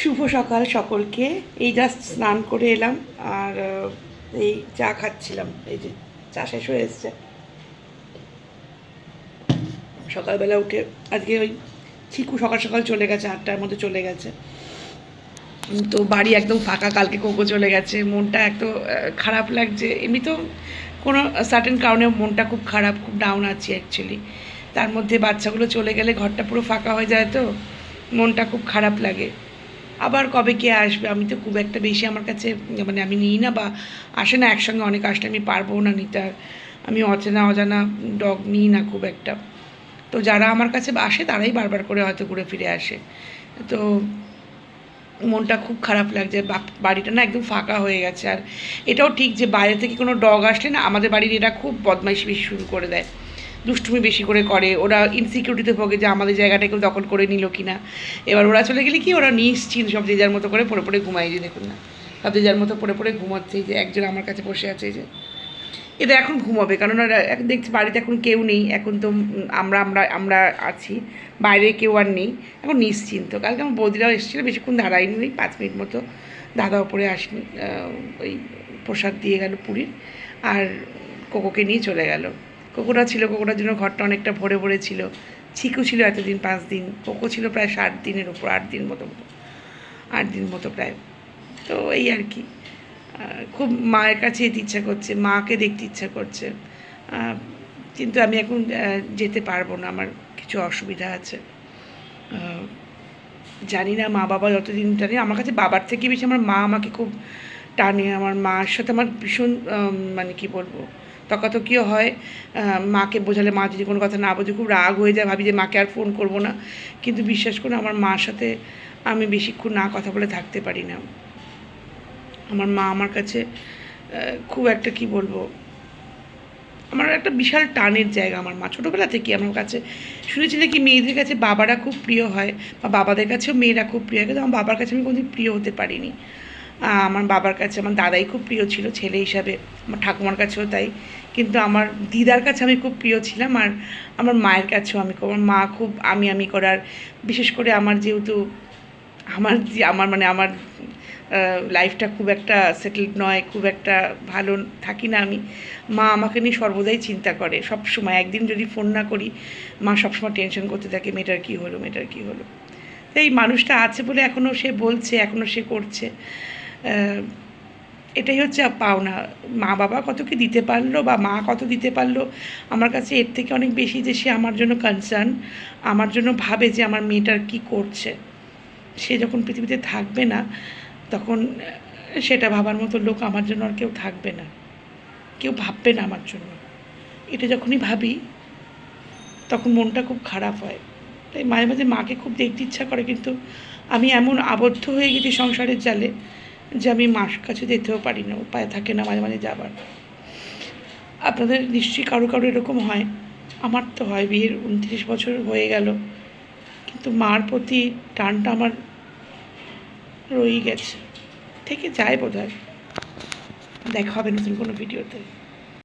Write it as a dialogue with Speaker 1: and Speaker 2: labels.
Speaker 1: শুভ সকাল সকলকে। এই জাস্ট স্নান করে এলাম আর এই চা খাচ্ছিলাম। এই যে চা শেষ হয়ে এসছে। সকালবেলা উঠে আজকে ওই চিকু সকাল সকাল চলে গেছে, আটটার মধ্যে চলে গেছে। তো বাড়ি একদম ফাঁকা, কালকে কোকো চলে গেছে। মনটা এত খারাপ লাগছে। এমনি তো কোনো সার্টেন কারণে মনটা খুব খারাপ, খুব ডাউন আছি অ্যাকচুয়ালি তার মধ্যে বাচ্চাগুলো চলে গেলে ঘরটা পুরো ফাঁকা হয়ে যায় তো। মনটা খুব খারাপ লাগে। আবার কবে কে আসবে? আমি তো খুব একটা বেশি আমার কাছে মানে আমি নিই না বা আসে না একসঙ্গে, অনেক আসলে আমি পারব না নিতে আমি অচেনা, অজানা ডগ নিই না খুব একটা। তো যারা আমার কাছে আসে, তারাই বারবার করে হয়তো ঘুরে ফিরে আসে। তো মনটা খুব খারাপ লাগছে বাড়িটা না একদম ফাঁকা হয়ে গেছে। আর এটাও ঠিক যে বাইরে থেকে কোনো ডগ আসলে না, আমাদের বাড়ির এরা খুব বদমাইশি বেশি শুরু করে দেয়। দুষ্টুমি বেশি করে করে, ওরা ইনসিকিউরিটিতে ভোগে যে আমাদের জায়গাটা কেউ দখল করে নিল কি না এবার ওরা চলে গেলে কি, ওরা নিশ্চিন্ত সব যে যার মতো করে পড়ে পড়ে ঘুমাই যে দেখুন না। সব যে যার মতো পড়ে পড়ে ঘুমাচ্ছে যে, একজন আমার কাছে বসে আছে যে। এরা এখন ঘুমাবে, কারণ এখন দেখছি বাড়িতে এখন কেউ নেই, এখন তো আমরা আমরা আমরা আছি, বাইরে কেউ আর নেই, এখন নিশ্চিন্ত। কালকে আমার বৌদিরাও এসেছিল, বেশিক্ষণ দাঁড়ায়নি, ওই পাঁচ মিনিট মতো দাদা ওপরে আসেনি ওই প্রসাদ দিয়ে গেল পুরীর, আর কোকোকে নিয়ে চলে গেল। কোকোটা ছিল কোকোটার জন্য ঘরটা অনেকটা ভরে ভরে ছিল। চিকু ছিল এতদিন পাঁচ দিন, কোকো ছিল প্রায় ষাট দিনের উপর আট দিন মতো মতো, আট দিন মতো প্রায়। তো এই আর কি। খুব মায়ের কাছে যেতে ইচ্ছা করছে, মাকে দেখতে ইচ্ছা করছে। কিন্তু আমি এখন যেতে পারব না, আমার কিছু অসুবিধা আছে। জানি না মা বাবা যতদিন টানে আমার কাছে বাবার থেকে বেশি আমার মা আমাকে খুব টানে, আমার মার সাথে আমার ভীষণ মানে কি বলব তকাতকিও হয়। মাকে বোঝালে মা যদি কোনো কথা না বোঝে, খুব রাগ হয়ে যায়, ভাবি যে মাকে আর ফোন করব না। কিন্তু বিশ্বাস করুন, আমার মার সাথে আমি বেশিক্ষণ না কথা বলে থাকতে পারি না। আমার মা আমার কাছে খুব একটা কি বলব, আমার একটা বিশাল টানের জায়গা আমার মা। ছোটোবেলা থেকে আমার কাছে শুনেছি নাকি মেয়েদের কাছে বাবারা খুব প্রিয় হয়, বা বাবাদের কাছেও মেয়েরা খুব প্রিয় হয়, কিন্তু আমার বাবার কাছে আমি কোনোদিন প্রিয় হতে পারিনি। আমার বাবার কাছে, আমার দাদাই খুব প্রিয় ছিল, ছেলে হিসাবে, আমার ঠাকুমার কাছেও তাই। কিন্তু আমার দিদার কাছে আমি খুব প্রিয় ছিলাম আর আমার মায়ের কাছেও আমি আমার মা খুব আমি আমি করার বিশেষ করে আমার যেহেতু আমার যে, আমার মানে আমার লাইফটা খুব একটা সেটেলড নয়, খুব একটা ভালো থাকি না আমি, মা আমাকে নিয়ে সর্বদাই চিন্তা করে। সব সময় একদিন যদি ফোন না করি, মা সবসময় টেনশন করতে থাকে, মেয়েটার কী হলো, মেয়েটার কী হলো? তো এই মানুষটা আছে বলে এখনও সে বলছে এখনও সে করছে। এটাই হচ্ছে পাওনা। মা বাবা কত কি দিতে পারল বা মা কত দিতে পারল, আমার কাছে এর থেকে অনেক বেশি যে সে আমার জন্য কনসার্ন আমার জন্য ভাবে যে আমার মেয়েটার কি করছে। সে যখন পৃথিবীতে থাকবে না, তখন সেটা ভাবার মতো লোক আমার জন্য আর কেউ থাকবে না। কেউ ভাববে না আমার জন্য। এটা যখনই ভাবি, তখন মনটা খুব খারাপ হয়। তাই মাঝে মাঝে মাকে খুব দেখতে ইচ্ছা করে, কিন্তু আমি এমন আবদ্ধ হয়ে গেছি সংসারের জালে যে আমি মাস কাছে যেতেও পারি না, উপায় থাকে না মাঝে মাঝে যাবার। আপনাদের নিশ্চয়ই কারও কারও এরকম হয়। আমার তো হয়, বিয়ের উনত্রিশ বছর হয়ে গেল। কিন্তু মার প্রতি টানটা আমার রয়েই গেছে। থেকে যায় বোধ হয় দেখা হবে নতুন কোনো ভিডিওতে।